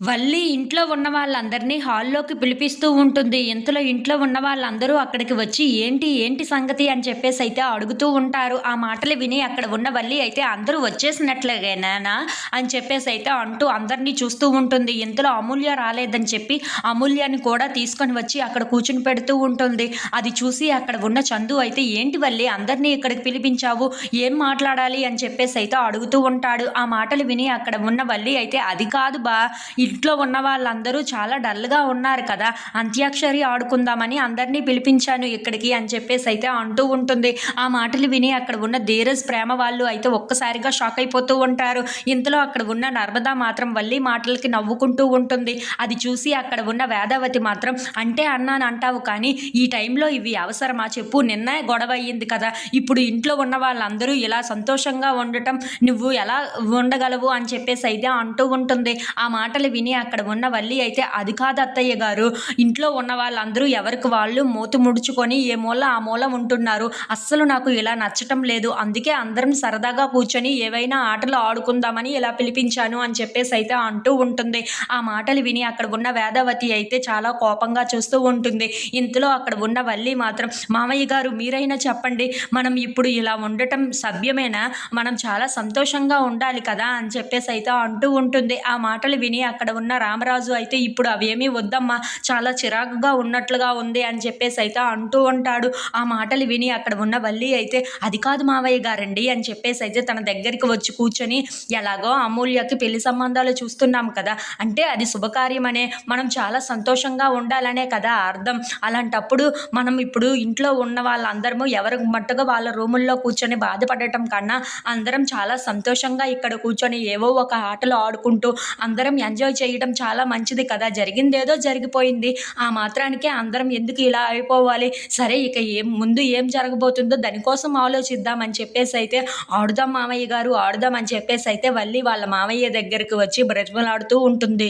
వల్లి ఇంట్లో ఉన్న వాళ్ళందరినీ హాల్లోకి పిలిపిస్తూ ఉంటుంది. ఇంతలో ఇంట్లో ఉన్న వాళ్ళందరూ అక్కడికి వచ్చి ఏంటి ఏంటి సంగతి? అని చెప్పేసి అయితే అడుగుతూ ఉంటారు. ఆ మాటలు విని అక్కడ ఉన్న వల్లి అయితే అందరూ వచ్చేసినట్లుగానా అని చెప్పేసి అయితే అంటూ అందరినీ చూస్తూ ఉంటుంది. ఇంతలో అమూల్య రాలేదని చెప్పి అమూల్యాన్ని కూడా తీసుకొని వచ్చి అక్కడ కూర్చుని పెడుతూ ఉంటుంది. అది చూసి అక్కడ ఉన్న చందు అయితే ఏంటి వల్లి అందరినీ ఇక్కడికి పిలిపించావు? ఏం మాట్లాడాలి? అని చెప్పేసి అయితే అడుగుతూ ఉంటాడు. ఆ మాటలు విని అక్కడ ఉన్న వల్లి అయితే అది కాదు బా ఇంట్లో ఉన్న వాళ్ళందరూ చాలా డల్గా ఉన్నారు కదా. అంత్యాక్షరి ఆడుకుందామని అందరినీ పిలిపించాను ఇక్కడికి అని చెప్పేసి అయితే అంటూ ఉంటుంది. ఆ మాటలు విని అక్కడ ఉన్న ధీరజ్ ప్రేమ వాళ్ళు అయితే ఒక్కసారిగా షాక్ అయిపోతూ ఉంటారు. ఇంతలో అక్కడ ఉన్న నర్మదా మాత్రం వల్లి మాటలకి నవ్వుకుంటూ ఉంటుంది. అది చూసి అక్కడ ఉన్న వేదావతి మాత్రం అంటే అన్నాను అంటావు కానీ ఈ టైంలో ఇవి అవసరమా చెప్పు. నిన్న గొడవ అయ్యింది కదా. ఇప్పుడు ఇంట్లో ఉన్న వాళ్ళందరూ ఇలా సంతోషంగా ఉండటం నువ్వు ఎలా ఉండగలవు? అని చెప్పేసి అయితే అంటూ ఉంటుంది. ఆ మాటలు విని అక్కడ ఉన్న వల్లి అయితే అది కాదు అత్తయ్య గారు. ఇంట్లో ఉన్న వాళ్ళందరూ ఎవరికి వాళ్ళు మూత ముడుచుకొని ఏ మూల ఆ మూల ఉంటున్నారు. అస్సలు నాకు ఇలా నచ్చటం లేదు. అందుకే అందరం సరదాగా కూర్చొని ఏవైనా ఆటలు ఆడుకుందామని ఇలా పిలిపించాను అని చెప్పేసి అయితే అంటూ ఉంటుంది. ఆ మాటలు విని అక్కడ ఉన్న వేదవతి అయితే చాలా కోపంగా చూస్తూ ఉంటుంది. ఇంతలో అక్కడ ఉన్న వల్లి మాత్రం మామయ్య గారు మీరైనా చెప్పండి. మనం ఇప్పుడు ఇలా ఉండటం సభ్యమేనా? మనం చాలా సంతోషంగా ఉండాలి కదా అని చెప్పేసి అయితే అంటూ ఉంటుంది. ఆ మాటలు విని అక్కడ అక్కడ ఉన్న రామరాజు అయితే ఇప్పుడు అవేమీ వద్దమ్మా చాలా చిరాకుగా ఉన్నట్లుగా ఉంది అని చెప్పేసి అయితే అంటూ ఉంటాడు. ఆ మాటలు విని అక్కడ ఉన్న వల్లి అయితే అది కాదు మావయ్య గారండి అని చెప్పేసి అయితే తన దగ్గరికి వచ్చి కూర్చొని ఎలాగో అమూల్యకి పెళ్ళి సంబంధాలు చూస్తున్నాం కదా అంటే అది శుభకార్యమనే మనం చాలా సంతోషంగా ఉండాలనే కదా అర్థం. అలాంటప్పుడు మనం ఇప్పుడు ఇంట్లో ఉన్న వాళ్ళందరము ఎవరి మట్టుగా వాళ్ళ రూముల్లో కూర్చొని బాధపడటం కన్నా అందరం చాలా సంతోషంగా ఇక్కడ కూర్చొని ఏవో ఒక ఆటలు ఆడుకుంటూ అందరం ఎంజాయ్ చేయడం చాలా మంచిది కదా. జరిగిందేదో జరిగిపోయింది. ఆ మాత్రానికే అందరం ఎందుకు ఇలా అయిపోవాలి? సరే ఇక ఏం ముందు ఏం జరగబోతుందో దానికోసం ఆలోచిద్దామని చెప్పేసి అయితే ఆడుదాం మామయ్య గారు ఆడుదాం అని చెప్పేసి అయితే వల్లి వాళ్ళ మామయ్య దగ్గరికి వచ్చి బ్రతిమలాడుతూ ఉంటుంది.